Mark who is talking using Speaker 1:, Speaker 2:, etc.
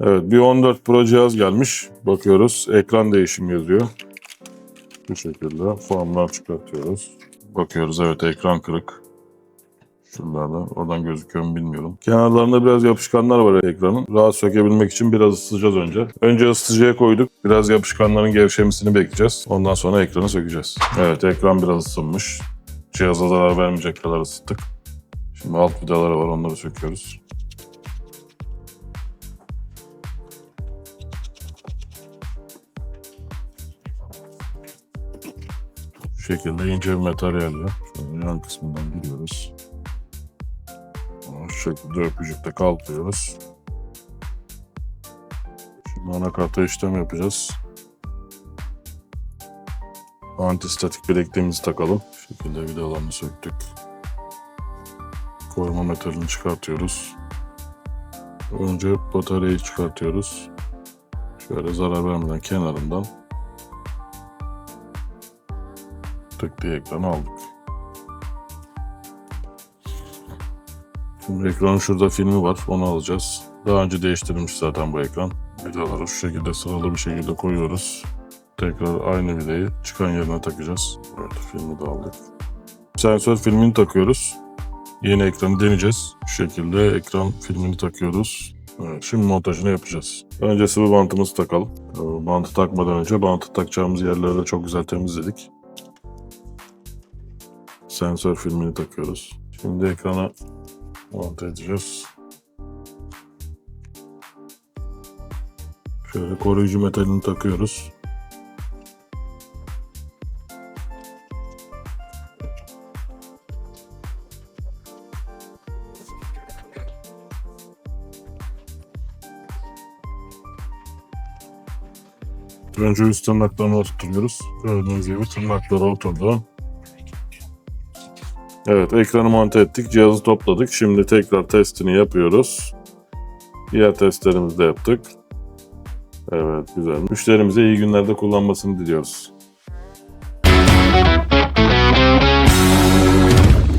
Speaker 1: Evet bir 14 Pro cihaz gelmiş. Bakıyoruz ekran değişim yazıyor. Bu şekilde formlar çıkartıyoruz. Bakıyoruz evet ekran kırık. Şuralarda oradan gözüküyor mu bilmiyorum. Kenarlarında biraz yapışkanlar var ekranın. Rahat sökebilmek için biraz ısıtacağız önce. Önce ısıtıcıya koyduk. Biraz yapışkanların gevşemesini bekleyeceğiz. Ondan sonra ekranı sökeceğiz. Evet ekran biraz ısınmış. Cihaza zarar vermeyecek kadar ısıttık. Şimdi alt vidaları var onları söküyoruz. Şekilde ince bir materyal var. Şöyle yan kısmından giriyoruz. Şu şekilde öpücükte kalkıyoruz. Şimdi anakarta işlem yapacağız. Antistatik bilekliğimizi takalım. Şu şekilde vidalarını söktük. Koruma metalini çıkartıyoruz. Önce bataryayı çıkartıyoruz. Şöyle zarar vermeden kenarından tık diye ekranı aldık. Şimdi ekranın şurada filmi var. Onu alacağız. Daha önce değiştirilmiş zaten bu ekran. Vidaları şu şekilde sıralı bir şekilde koyuyoruz. Tekrar aynı vidayı çıkan yerine takacağız. Evet filmi de aldık. Sensör filmini takıyoruz. Yeni ekranı deneyeceğiz. Şu şekilde ekran filmini takıyoruz. Evet, şimdi montajını yapacağız. Önce sıvı bantımızı takalım. Ee, Bantı takmadan önce bantı takacağımız yerleri de çok güzel temizledik. Sensör filmini takıyoruz. Şimdi ekrana monte edeceğiz. Şöyle koruyucu metalini takıyoruz. Önce üst tırnaklarını oturtuyoruz. Gördüğünüz gibi tırnakları oturdu. Evet ekranı monte ettik. Cihazı topladık. Şimdi tekrar testini yapıyoruz. Diğer testlerimizi de yaptık. Evet güzel. Müşterimize iyi günlerde kullanmasını diliyoruz.